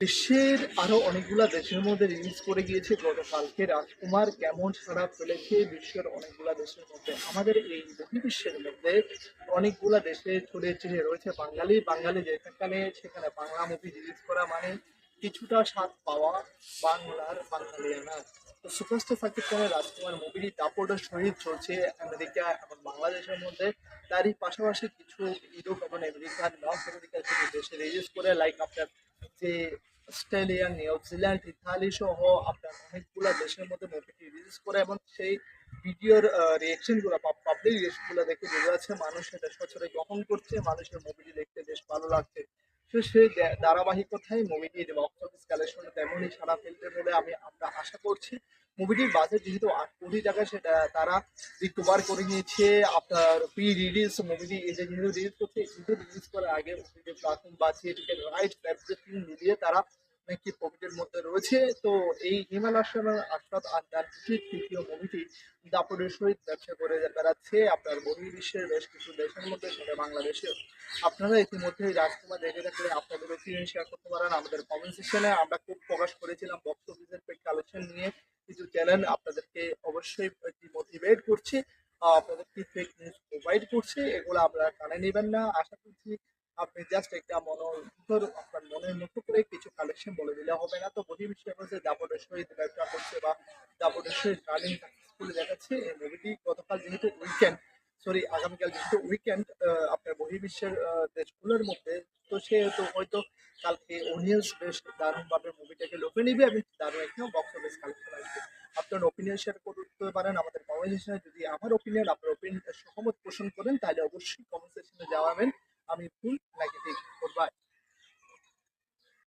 বিশ্বের আরও অনেকগুলা দেশের মধ্যে রিলিজ করে গিয়েছে গতকালকে। রাজকুমার কেমন সাড়া ফেলেছে বিশ্বের অনেকগুলা দেশের মধ্যে? আমাদের এই বহির্বিশ্বের মধ্যে অনেকগুলা দেশে ছড়িয়ে ছিটিয়ে রয়েছে বাঙালি। বাঙালি যেখানে, সেখানে বাংলা মুভি রিলিজ করা মানে কিছুটা স্বাদ পাওয়া বাংলার বাঙালিয়ানা। তো সুপারস্টার সাকিব খানের রাজকুমার মুভিটি দাপটের সহিত চলছে আমেরিকা এবং বাংলাদেশের মধ্যে। তারই পাশাপাশি কিছু ইউরোপ এবং আমেরিকার নর্থ আমেরিকার কিছু দেশে রিলিজ করে লাইক আপনার যে অস্ট্রেলিয়া নিউজিল্যান্ড ইতালি সহ আপনার অনেকগুলো দেশের মধ্যে মুভিটি রিলিজ করে এবং সেই ভিডিওর রিয়েকশনগুলো বা পাবলিক রিয়েকশনগুলো দেখে বোঝা যাচ্ছে মানুষ এটা সচরে গ্রহণ করছে, মানুষের মুভিটি দেখতে বেশ ভালো লাগছে। তো সেই ধারাবাহিকতায় মুভিটির বক্স অফিস কালেকশন তেমনই সারা ফেলবে বলে আমি আমরা আশা করছি মুভিটির বাজেট যেহেতু আট কোটি টাকা, সেটা তারা রিকভার করে নিয়েছে। আপনার প্রি রিলিজ মুভিটি এটা যেহেতু রিলিজ করছে কিন্তু রিলিজ করার আগে যে প্ল্যাটফর্ম বাঁচিয়ে টিকেট রাইট এভরিথিং মিলিয়ে তারা নাকি প্রফিটের মধ্যে রয়েছে। তো এই হিমালয় আশরাত আন্ডার তৃতীয় মুভিটি দাপটের সহিত ব্যবসা করে বেড়াচ্ছে। আপনার বহির্বিশ্বের বেশ কিছু দেশের মধ্যে, সেটা বাংলাদেশেও। আপনারা ইতিমধ্যেই রাজকুমার দেখে থাকলে আপনাদের শেয়ার করতে পারেন আমাদের কমেন্ট সেকশনে আমরা খুব প্রকাশ করেছিলাম বক্স অফিসের পেড কালেকশন নিয়ে। কিছু চ্যানেল আপনাদেরকে অবশ্যই মোটিভেট করছে আপনাদেরকে ফেক নিউজ প্রোভাইড করছে, এগুলো আপনারা কানে নেবেন না। আশা করছি আপনি জাস্ট একটা মনোর আপনার মনের মতো করে কিছু কালেকশন বলে দিলে হবে না। তো বহির্বিশ্বের মধ্যে দাপটের সহিত ব্যবসা করছে বা দাপটের সহিত রানিং সাকসেসফুল দেখাচ্ছে, এই মুভিটি গতকাল যেহেতু উইকেন্ড সরি আগামীকাল যেহেতু উইকেন্ড আপনার বহির্বিশ্বের দেশগুলোর মধ্যে, তো সেহেতু হয়তো কালকে অডিয়েন্স বেশ দারুণভাবে মুভিটাকে লোকে নিবে এবং দারুণ একটা বক্স অফিস কালেকশন আসবে আপনার ওপিনিয়ন শেয়ার করতে পারেন, আমাদের কমেন্ট সেকশনে যদি আমার ওপিনিয়ন আপনার ওপিনিয়ন সহমত পোষণ করেন, তাহলে অবশ্যই কমেন্ট সেকশনে জানাবেন। আমি নেগেটিভ করবা